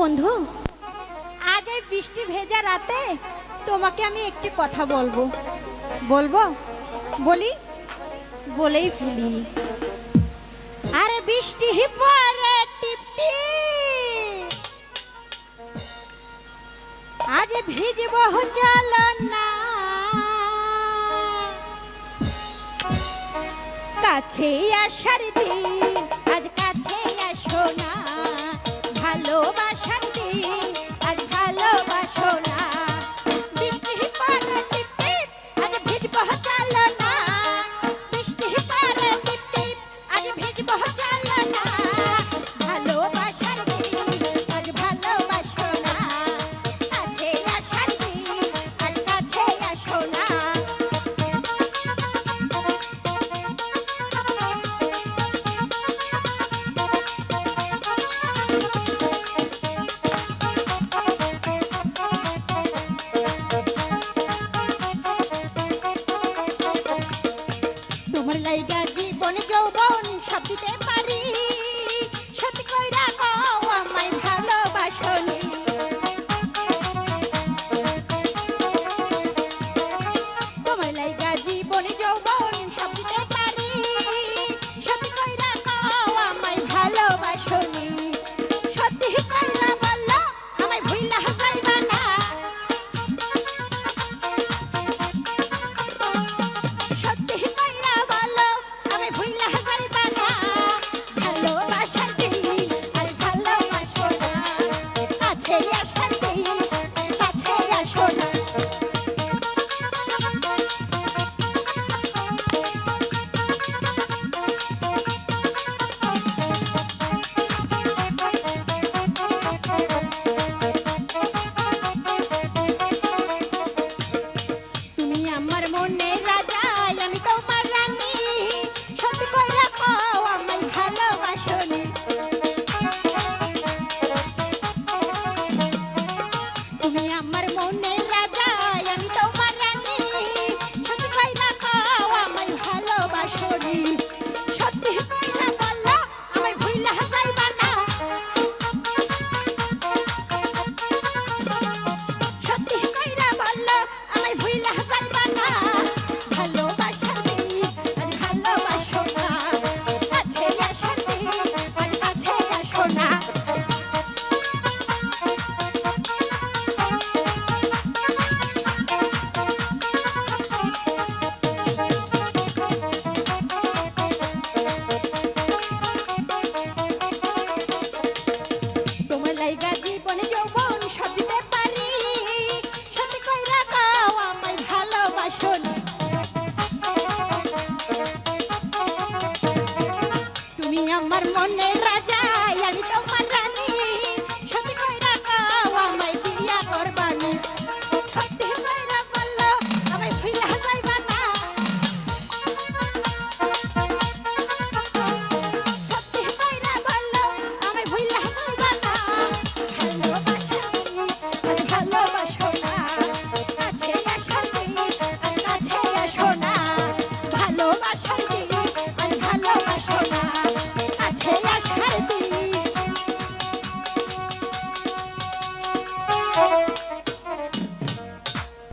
বন্ধু? আজ এই বৃষ্টি ভেজা রাতে তোমাকে আমি একটি কথা বলব। বলব? বলি? বলেই ফেলি। আরে বৃষ্টি পরে টিপটি আজ ভিজব চল না কাছে আসার আজ কাছে আসো না। don't. Monerra ya.